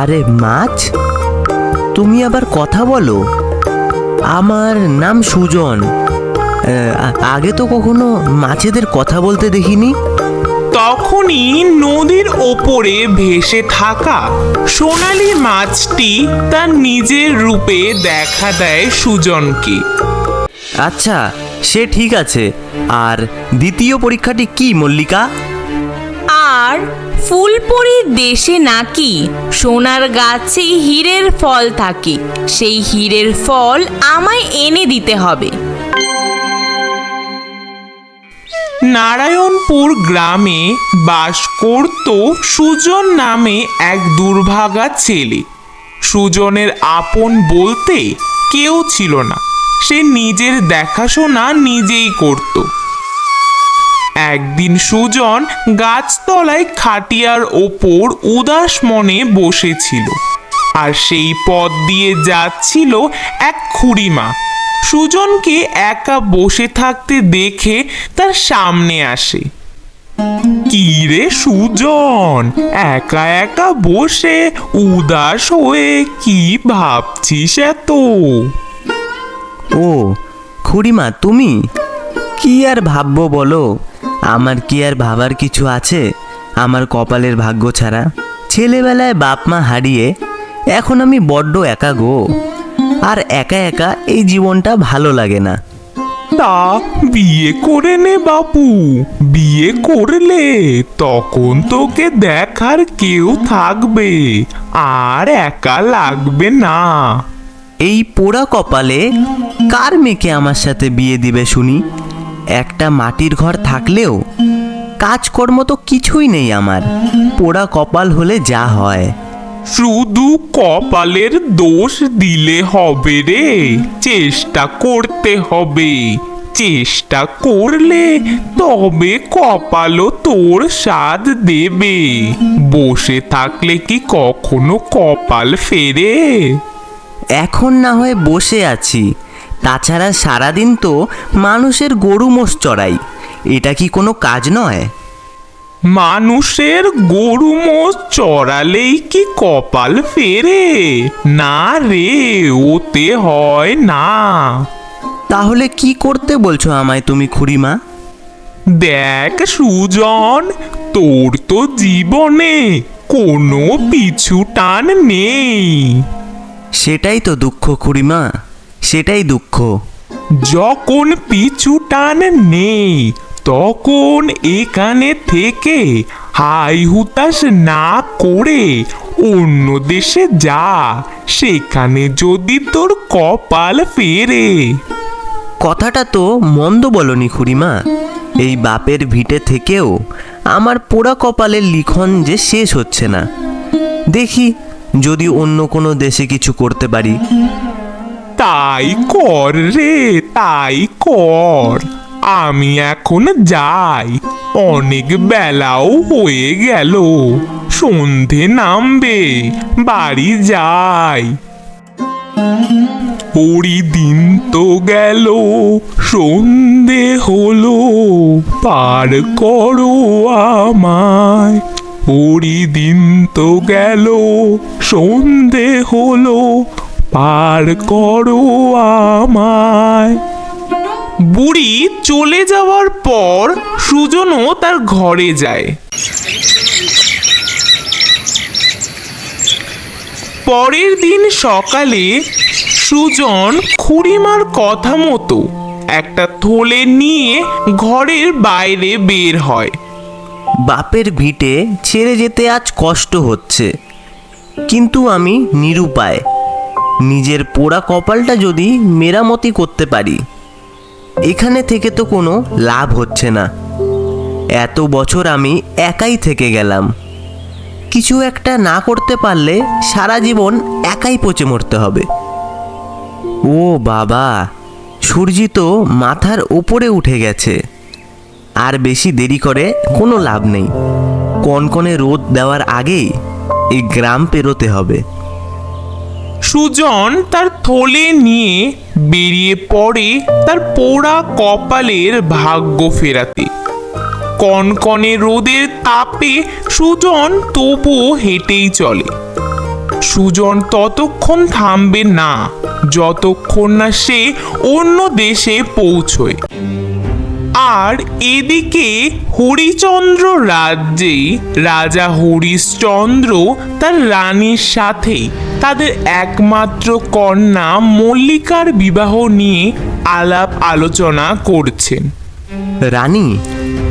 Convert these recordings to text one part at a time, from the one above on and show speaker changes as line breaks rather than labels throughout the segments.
আরে মাছ? তুমি আবার কথা বলো। আমার নাম সুজন। আগে তো কখনো মাছেদের কথা বলতে দেখিনি।
তখনই নদীর ওপরে ভেসে থাকা সোনালি মাছটি তার নিজের রূপে দেখা দেয় সুজনকে।
আচ্ছা সে ঠিক আছে। আর দ্বিতীয় পরীক্ষাটি কি মল্লিকা?
আর ফুলপুরির দেশে নাকি? সোনার গাছে হীরের ফল থাকে। সেই হীরের ফল আমায় এনে দিতে হবে।
নারায়ণপুর গ্রামে বাস করত সুজন নামে এক দুর্ভাগা ছেলে। সুজনের আপন বলতে কেউ ছিল না। সে নিজের দেখাশোনা নিজেই করত। একদিন সুজন গাছতলায় খাটিয়ার ওপর উদাস মনে বসেছিল, আর সেই পথ দিয়ে যাচ্ছিল এক খুড়িমা। সুজনকে একা বসে থাকতে দেখে তার সামনে আসে। কি রে সুজন, একা একা বসে উদাস হয়ে কি ভাবছিস এত?
ও, খুড়িমা, তুমি? কি আর ভাববো বলো? আমার কি আর ভাবার কিছু আছে? আমার কপালের ভাগ্য ছাড়া। ছেলেবেলায় বাপ মা হারিয়ে এখন আমি বড্ড একা গো। আর একা একা এই জীবনটা ভালো লাগে না।
তা বিয়ে করে নে বাপু। বিয়ে করলে তখন তোকে দেখার কেউ থাকবে। আর একা লাগবে না।
এই পোড়া কপালে কার মেয়েকে আমার সাথে বিয়ে দিবে শুনি? একটা মাটির ঘর থাকলেও কাজকর্ম তো কিছুই নেই আমার। পোড়া কপাল হলে যা হয়।
শুধু কপালের দোষ দিলে হবে রে। চেষ্টা করতে হবে। চেষ্টা করলে তবে কপালও তোর স্বাদ দেবে। বসে থাকলে কি কখনো কপাল ফেরে?
এখন না হয় বসে আছি। তাছাড়া সারাদিন তো মানুষের গরু মোষ চড়াই। এটা কি কোনো কাজ নয়?
মানুষের গরু মোষ চড়ালেই কি কপাল ফেরে? না রে ওতে হয় না।
তাহলে কি করতে বলছো আমায় তুমি খুড়িমা?
দেখ সুজন তোর তো জীবনে কোনো পিছু টান নেই।
সেটাই তো দুঃখ খুড়িমা। সেটাই দুঃখ।
যখন পিছু টান নেই তখন এখানে থেকে হাই হুতাশ না করে অন্য দেশে যা সেখানে যদি তোর কপাল ফেরে।
কথাটা তো মন্দ বলনি খুড়িমা। এই বাপের ভিটে থেকেও আমার পোড়া কপালের লিখন যে শেষ হচ্ছে না। দেখি যদি অন্য কোনো দেশে কিছু করতে পারি।
তাই কর রে, তাই কর। আমি এখন যাই। অনেক বেলাও হয়ে গেল। সন্ধে নামবে, বাড়ি যাই। ওরি দিন তো গেল, সন্ধে হলো। পার করো আমায়। ওরি দিন তো গেল, সন্ধে হলো। পার করো আমায়। বুড়ি চলে যাওয়ার পর সুজনও তার ঘরে যায়। পরের দিন সকালে সুজন খুড়িমার কথা মতো একটা থলে নিয়ে ঘরের বাইরে বের হয়।
বাপের ভিটে ছেড়ে যেতে আজ কষ্ট হচ্ছে কিন্তু আমি নিরুপায়। নিজের পোড়া কপালটা যদি মেরামতি করতে পারি, এখানে থেকে তো কোনো লাভ হচ্ছে না। এত বছর আমি একাই থেকে গেলাম। কিছু একটা না করতে পারলে সারা জীবন একাই পচে মরতে হবে। ও বাবা, সূর্যি তো মাথার ওপরে উঠে গেছে। আর বেশি দেরি করে কোনো লাভ নেই। কনকনে রোদ দেওয়ার আগেই এই গ্রাম পেরোতে হবে।
সুজন তার থলে নিয়ে বেরিয়ে পড়ে তার পোড়া কপালের ভাগ্য ফেরাতে। কনকনে রোদের তাপে সুজন তবুও হেঁটেই চলে। সুজন ততক্ষণ থামবে না, যতক্ষণ না সে অন্য দেশে পৌঁছয়। আর এদিকে হরিচন্দ্র রাজ্যে রাজা হরিশ্চন্দ্র তার রানীর সাথে তাদের একমাত্র কন্যা মল্লিকার বিবাহ নিয়ে আলাপ আলোচনা করছেন।
রানী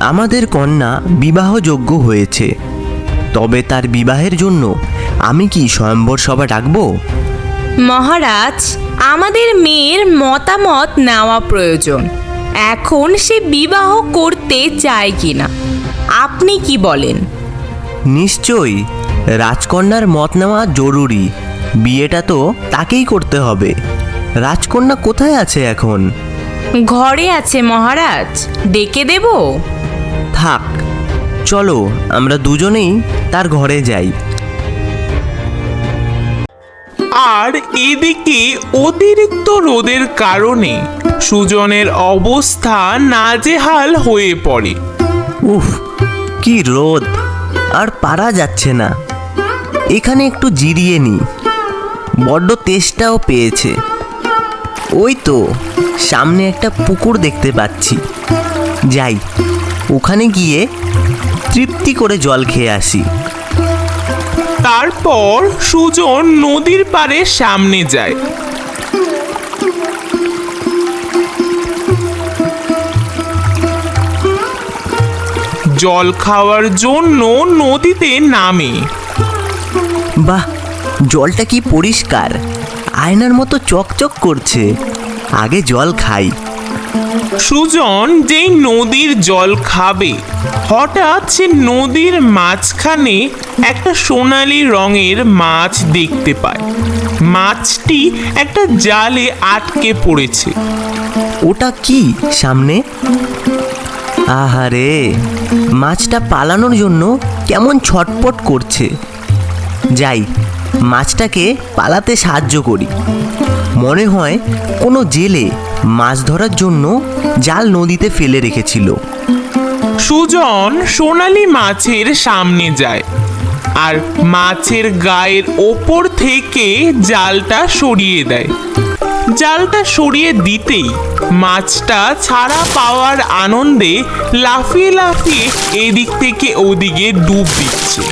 আমাদের কন্যা বিবাহযোগ্য হয়েছে। তবে তার বিবাহের জন্য আমি কি স্বয়ম্বর সভা ডাকবো?
মহারাজ আমাদের মেয়ের মতামত নেওয়া প্রয়োজন। এখন সে বিবাহ করতে চায় কিনা? আপনি কি বলেন?
নিশ্চয়ই রাজকন্যার মত নেওয়া জরুরি। বিয়েটা তো তাকেই করতে হবে। রাজকন্যা কোথায় আছে এখন?
ঘরে আছে মহারাজ। ডেকে দেব?
থাক চলো আমরা দুজনেই তার ঘরে যাই।
আর এদিকে অতিরিক্ত রোদের কারণে সুজনের অবস্থা নাজেহাল হয়ে পড়ে।
উফ, কি রোদ, আর পারা যাচ্ছে না। এখানে একটু জিরিয়ে নি। বড্ড তেষ্টাও পেয়েছে। ওই তো, সামনে একটা পুকুর দেখতে পাচ্ছি। যাই, ওখানে গিয়ে তৃপ্তি করে জল খেয়ে আসি।
তারপর সুজন নদীর পাড়ে সামনে যায়। জল খাওয়ার জন্য নদীতে নামে।
বাহ জলটা কি পরিষ্কার। আয়নার মতো চকচক করছে। আগে জল খাই।
সুজন যেই নদীর জল খাবে হঠাৎ সে নদীর মাঝখানে একটা সোনালি রঙের মাছ দেখতে পায়। মাছটি একটা জালে আটকে পড়েছে।
ওটা কি সামনে? আহারে মাছটা পালানোর জন্য কেমন ছটপট করছে। যাই মাছটাকে পালাতে সাহায্য করি। মনে হয় কোনো জেলে মাছ ধরার জন্য জাল নদীতে ফেলে রেখেছিল।
সুজন সোনালি মাছের সামনে যায়। আর মাছের গায়ের ওপর থেকে জালটা সরিয়ে দেয়। জালটা সরিয়ে দিতেই মাছটা ছাড়া পাওয়ার আনন্দে লাফিয়ে লাফিয়ে এদিক থেকে ওদিকে ডুব দিচ্ছে।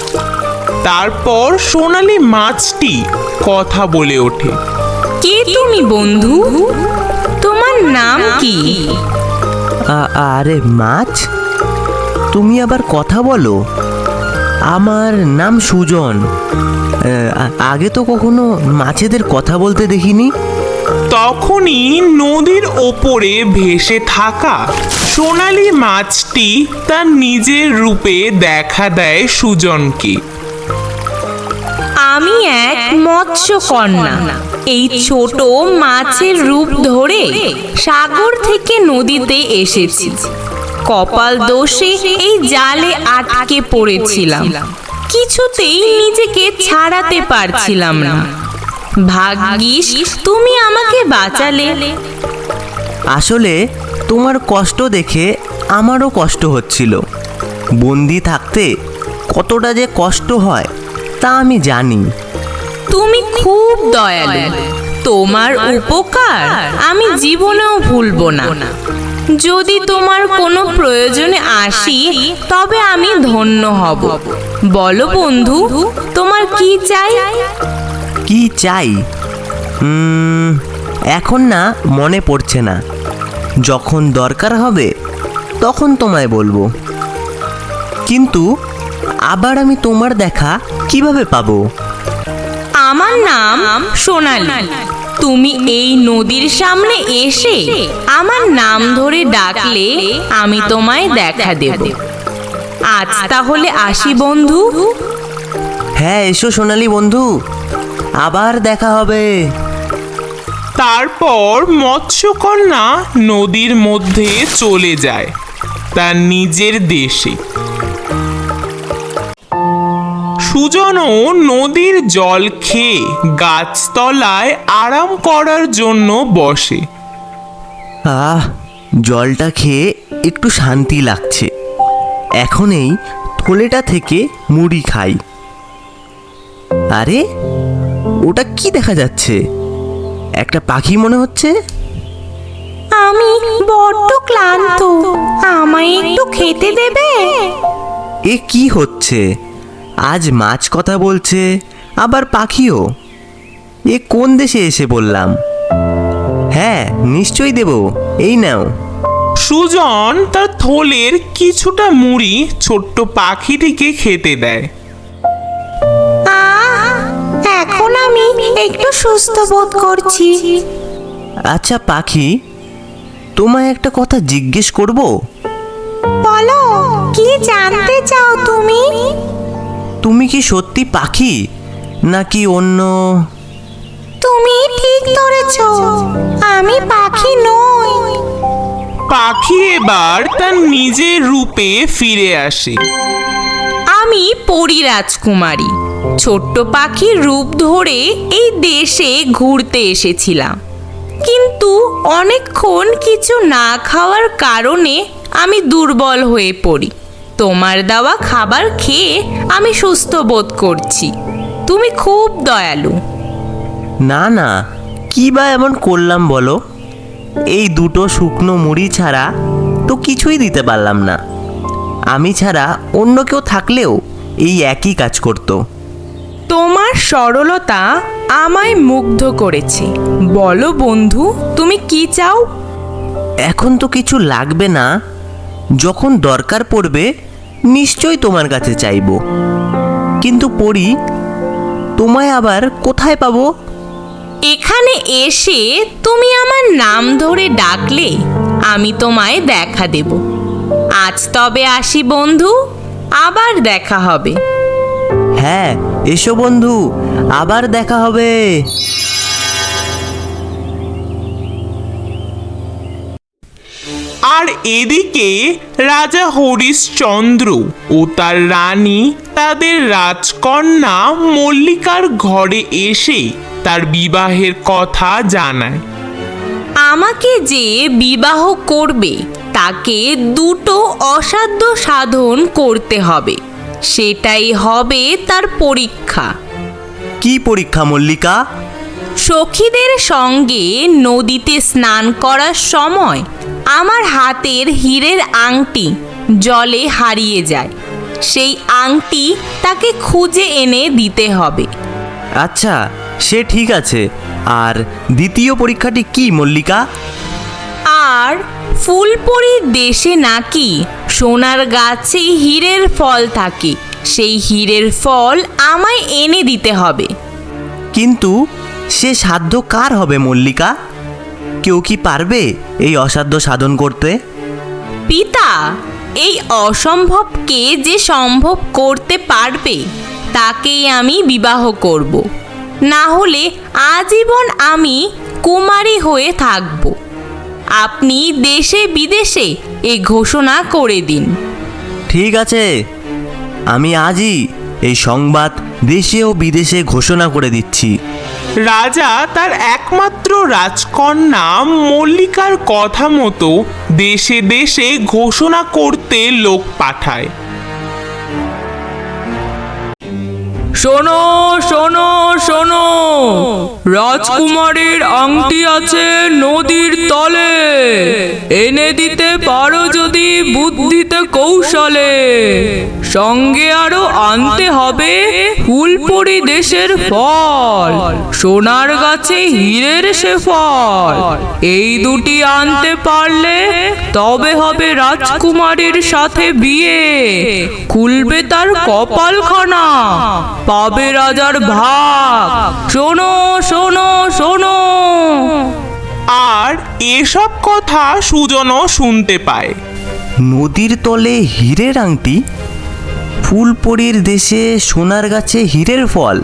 তারপর সোনালি মাছটি কথা বলে ওঠে।
কে তুমি বন্ধু? তোমার নাম কি?
আরে মাছ? তুমি আবার কথা বলো। আমার নাম সুজন। আগে তো কখনো মাছেদের কথা বলতে দেখিনি।
তখনই নদীর ওপরে ভেসে থাকা সোনালি মাছটি তার নিজের রূপে দেখা দেয় সুজনকে।
আমি এক মৎস্য কন্যা এই ছোট মাছের রূপ ধরে সাগর থেকে নদীতে এসেছি। কপাল দোষে এই জালে আটকে পড়েছিলাম। কিছুতেই নিজেকে ছাড়াতে পারছিলাম না। ভাগ্যিস তুমি আমাকে বাঁচালে।
আসলে তোমার কষ্ট দেখে আমারও কষ্ট হচ্ছিল। বন্দি থাকতে কতটা যে কষ্ট হয় তা আমি জানি।
তুমি খুব দয়ালু। তোমার উপকার আমি জীবনেও ভুলবো না। যদি তোমার কোনো প্রয়োজনে আসি তবে আমি ধন্য হব। বলো বন্ধু তোমার কি চাই?
কি চাই? এখন না মনে পড়ছে না। যখন দরকার হবে তখন তোমায় বলব। কিন্তু আবার আমি তোমার দেখা কীভাবে পাবো?
আমার নাম সোনালি। তুমি এই নদীর সামনে এসে আমার নাম ধরে ডাকলে আমি তোমায় দেখা দেব। আজ তাহলে আসি বন্ধু।
হ্যাঁ এসো সোনালি বন্ধু। আবার দেখা হবে।
তারপর মৎস্যকন্যা নদীর মধ্যে চলে যায় তার নিজের দেশে। সুজনও নদীর জল খেয়ে গাছতলায় আরাম করার জন্য বসে।
আহ জলটা খেয়ে একটু শান্তি লাগছে। এখন এই থলেটা থেকে মুড়ি খাই। আরে ওটা কি দেখা যাচ্ছে? একটা পাখি মনে হচ্ছে।
আমি বড্ড ক্লান্ত। আমায় একটু খেতে দেবে?
এ কি হচ্ছে? আজ মাছ কথা বলছে আবার পাখিও। এ কোন দেশে এসে বললাম? হ্যাঁ নিশ্চয়ই দেব এই নাও।
সুজন তার থলের কিছুটা মুড়ি ছোট্ট পাখিটিকে খেতে দেয়।
এখন আমি একটু সুস্থ বোধ করছি।
আচ্ছা পাখি তোমায় একটা কথা জিজ্ঞেস করব?
বলো কি জানতে চাও তুমি?
তুমি কি সত্যি পাখি? নাকি অন্য?
তুমি ঠিক ধরেছ আমি পাখি নই।
পাখি এবার তার নিজের রূপে ফিরে আসে।
আমি পরি রাজকুমারী ছোট্ট পাখির রূপ ধরে এই দেশে ঘুরতে এসেছিলাম। কিন্তু অনেকক্ষণ কিছু না খাওয়ার কারণে আমি দুর্বল হয়ে পড়ি। তোমার দেওয়া খাবার খেয়ে আমি সুস্থ বোধ করছি। তুমি খুব দয়ালু।
না না কি বা এমন করলাম বলো? এই দুটো শুকনো মুড়ি ছাড়া তো কিছুই দিতে পারলাম না। আমি ছাড়া অন্য কেউ থাকলেও এই একই কাজ করতো।
তোমার সরলতা আমায় মুগ্ধ করেছে। বলো বন্ধু তুমি কি চাও?
এখন তো কিছু লাগবে না। যখন দরকার পড়বে নিশ্চয়ই তোমার কাছে চাইব। কিন্তু পড়ি তোমায় আবার কোথায় পাবো?
এখানে এসে তুমি আমার নাম ধরে ডাকলে আমি তোমায় দেখা দেব। আজ তবে আসি বন্ধু আবার দেখা হবে।
হ্যাঁ এসো বন্ধু আবার দেখা হবে।
আর এদিকে রাজা হরিশচন্দ্র ও তার রানী তাদের রাজকন্যা মল্লিকার ঘরে এসে তার বিবাহের কথা জানায়।
আমাকে যে বিবাহ করবে তাকে দুটো অসাধ্য সাধন করতে হবে। সেটাই হবে তার পরীক্ষা।
কি পরীক্ষা মল্লিকা?
সখীদের সঙ্গে নদীতে স্নান করার সময় আমার হাতের হীরের আংটি জলে হারিয়ে যায়। সেই আংটি তাকে খুঁজে এনে দিতে হবে।
আচ্ছা সে ঠিক আছে। আর দ্বিতীয় পরীক্ষাটি কি মল্লিকা?
আর ফুলপরির দেশে নাকি সোনার গাছে হীরের ফল থাকে সেই হীরের ফল আমায় এনে দিতে হবে।
কিন্তু সে সাধ্য কার হবে মল্লিকা? কেউ কি পারবে এই অসাধ্য সাধন করতে?
পিতা এই অসম্ভবকে যে সম্ভব করতে পারবে তাকেই আমি বিবাহ করব। না হলে আজীবন আমি কুমারী হয়ে থাকব। আপনি দেশে বিদেশে এ ঘোষণা করে দিন।
ঠিক আছে আমি আজই এই সংবাদ দেশে ও বিদেশে ঘোষণা করে দিচ্ছি।
রাজা তার একমাত্র রাজকন্যা মল্লিকার কথা মতো দেশে দেশে ঘোষণা করতে লোক পাঠায়।
শোনো শোনো শোনো। রাজকুমারীর আংটি আছে নদীর তলে। এনে দিতে পারো যদি বুদ্ধিতে কৌশলে। সঙ্গে আরও আনতে হবে ফুলপুরি দেশের ফল। সোনার গাছে হীরের সে ফল। এই দুটি আনতে পারলে তবে হবে রাজকুমারীর সাথে বিয়ে। খুলবে তার কপালখানা পাবে রাজার ভাগ। শোনো শোনো শোনো।
আর এসব কথা সুজনও শুনতে পায়।
নদীর তলে হীরের আংটি ফুলপরির দেশে সোনার গাছে হীরের ফল।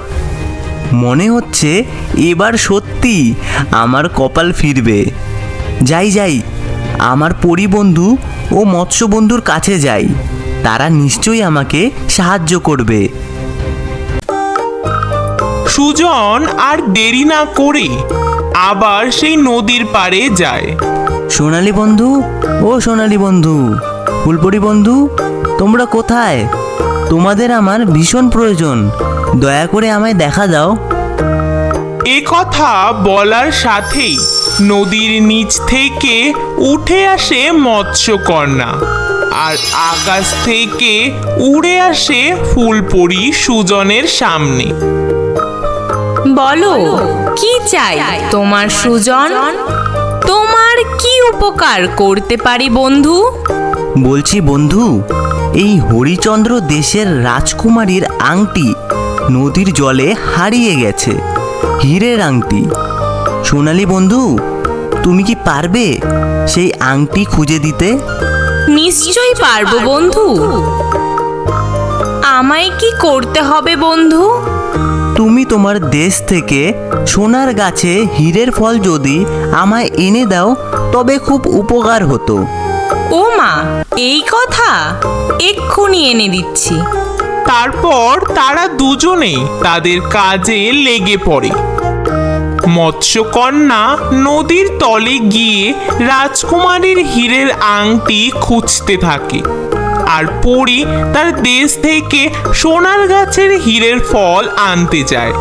মনে হচ্ছে এবার সত্যি আমার কপাল ফিরবে। যাই যাই আমার পরিবন্ধু ও মৎস্য বন্ধুর কাছে যাই। তারা নিশ্চয়ই আমাকে সাহায্য করবে।
সুজন আর দেরি না করে আবার সেই নদীর পাড়ে যায়।
সোনালি বন্ধু ও সোনালি বন্ধু ফুলপরি বন্ধু তোমরা কোথায়? তোমাদের আমার ভীষণ প্রয়োজন। দয়া করে আমায় দেখা দাও।
এ কথা বলার সাথেই নদীর নিচ থেকে উঠে আসে মৎস্যকন্যা। আর আকাশ থেকে উড়ে আসে ফুলপরি সুজনের সামনে।
বলো কি চাই তোমার সুজন? তোমার কি উপকার করতে পারি বন্ধু?
বলছি বন্ধু এই হরিচন্দ্র দেশের রাজকুমারীর আংটি নদীর জলে হারিয়ে গেছে। হীরের আংটি। সোনালি বন্ধু তুমি কি পারবে সেই আংটি খুঁজে দিতে?
নিশ্চয়ই পারব বন্ধু। আমায় কি করতে হবে বন্ধু?
তুমি তোমার দেশ থেকে সোনার গাছে হীরের ফল যদি আমায় এনে দাও তবে খুব উপকার হতো।
ও মা, এই কথা এক্ষুনি এনে দিচ্ছি।
তারপর তারা দুজনেই তাদের কাজে লেগে পড়ে। মৎস্যকন্যা নদীর তলে গিয়ে রাজকুমারীর হীরের আংটি খুঁজতে থাকে আর পরি তার দেশ থেকে সোনার গাছের হীরের ফল আনতে যায়।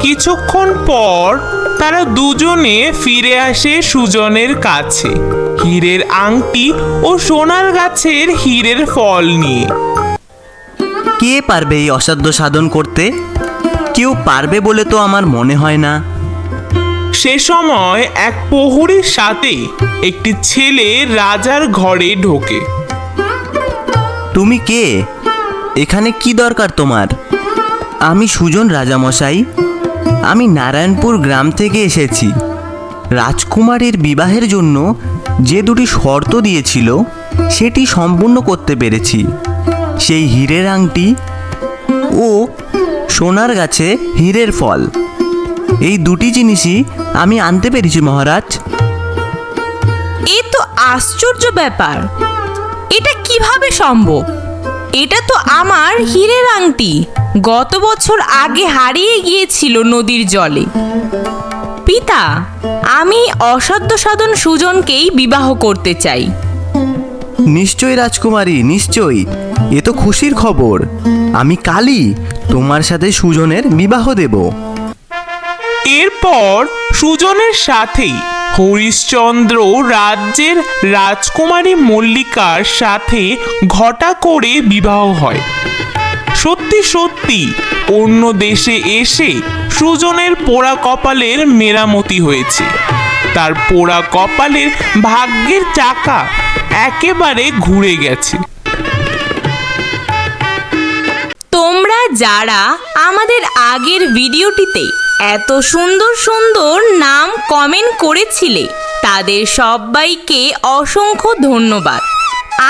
কিছুক্ষণ পর তারা দুজনে ফিরে আসে সুজনের কাছে হীরের আংটি ও সোনার গাছের হীরের ফল নিয়ে।
কে পারবে এই অসাধ্য সাধন করতে? কেউ পারবে বলে তো আমার মনে হয় না।
সে সময় এক প্রহরীর সাথে একটি ছেলে রাজার ঘরে ঢোকে।
তুমি কে? এখানে কি দরকার তোমার? আমি সুজন রাজামশাই। আমি নারায়ণপুর গ্রাম থেকে এসেছি। রাজকুমারীর বিবাহের জন্য যে দুটি শর্ত দিয়েছিল, সেটি সম্পূর্ণ করতে পেরেছি। সেই হীরের আংটি ও সোনার গাছে হীরের ফল। এই দুটি জিনিসই আমি আনতে পেরেছি, মহারাজ।
এ তো আশ্চর্য ব্যাপার। এটা কীভাবে সম্ভব? এটা তো আমার হীরের আংটি। গত বছর আগে হারিয়ে গিয়েছিল নদীর জলে। পিতা আমি অসাধ্য সাধন সুজনকেই বিবাহ করতে চাই।
নিশ্চয়ই রাজকুমারী নিশ্চয়ই। এ তো খুশির খবর। আমি কালই তোমার সাথে সুজনের বিবাহ দেব।
এরপর সুজনের সাথেই হরিশ্চন্দ্র রাজ্যের রাজকুমারী মল্লিকার সাথে ঘটা করে বিবাহ হয়। সত্যি সত্যি অন্য দেশে এসে সুজনের পোড়া কপালের মেরামতি হয়েছে। তার পোড়া কপালের ভাগ্যের চাকা একেবারে ঘুরে গেছে।
তোমরা যারা আমাদের আগের ভিডিওটিতে এত সুন্দর সুন্দর নাম কমেন্ট করেছিলে। তাদের সবাইকে অসংখ্য ধন্যবাদ।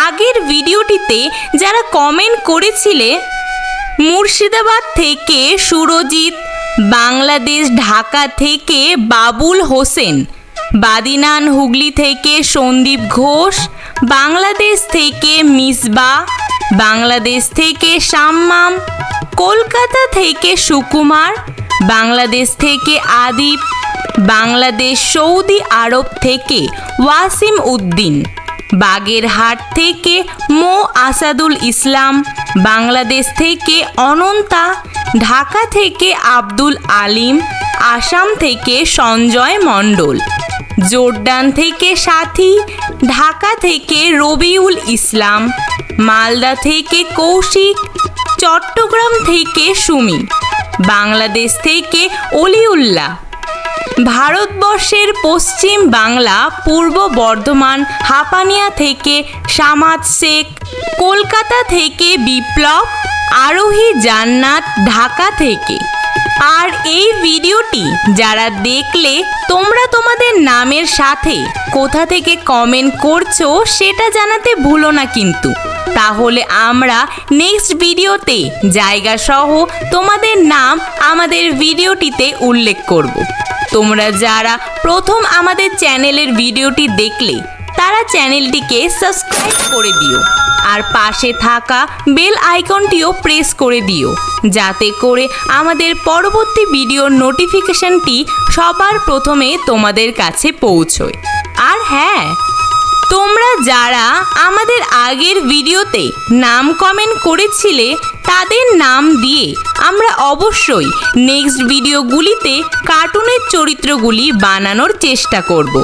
আগের ভিডিওটিতে যারা কমেন্ট করেছিলে, মুর্শিদাবাদ থেকে সুরজিৎ, বাংলাদেশ ঢাকা থেকে বাবুল হোসেন, বাদিনান হুগলি থেকে সন্দীপ ঘোষ, বাংলাদেশ থেকে মিসবা, বাংলাদেশ থেকে শাম্মাম কলকাতা থেকে সুকুমার বাংলাদেশ থেকে আদিপ বাংলাদেশ সৌদি আরব থেকে ওয়াসিম উদ্দিন, বাগেরহাট থেকে মো. আসাদুল ইসলাম, বাংলাদেশ থেকে অনন্তা, ঢাকা থেকে আব্দুল আলিম, আসাম থেকে সঞ্জয় মণ্ডল জোরডান থেকে সাথী, ঢাকা থেকে রবিউল ইসলাম, মালদা থেকে কৌশিক, চট্টগ্রাম থেকে সুমি। বাংলাদেশ থেকে অলিউল্লাহ। ভারতবর্ষের পশ্চিম বাংলা, পূর্ব বর্ধমান, হাপানিয়া থেকে সামাদ শেখ, কলকাতা থেকে বিপ্লব, আরোহী জান্নাত ঢাকা থেকে। আর এই ভিডিওটি যারা দেখলে, তোমরা তোমাদের নামের সাথে কোথা থেকে কমেন্ট করছ, সেটা জানাতে ভুলো না কিন্তু। তাহলে আমরা নেক্সট ভিডিওতে জায়গা সহ তোমাদের নাম আমাদের ভিডিওটিতে উল্লেখ করব। তোমরা যারা প্রথম আমাদের চ্যানেলের ভিডিওটি দেখলে, তারা চ্যানেলটিকে সাবস্ক্রাইব করে দিও। আর পাশে থাকা বেল আইকনটিও প্রেস করে দিও, যাতে করে আমাদের পরবর্তী ভিডিওর নোটিফিকেশনটি সবার প্রথমে তোমাদের কাছে পৌঁছয়। আর হ্যাঁ তোমরা যারা আমাদের আগের ভিডিওতে নাম কমেন্ট করেছিলে তাদের নাম দিয়ে আমরা অবশ্যই নেক্সট ভিডিওগুলিতে কার্টুনের চরিত্রগুলি বানানোর চেষ্টা করব।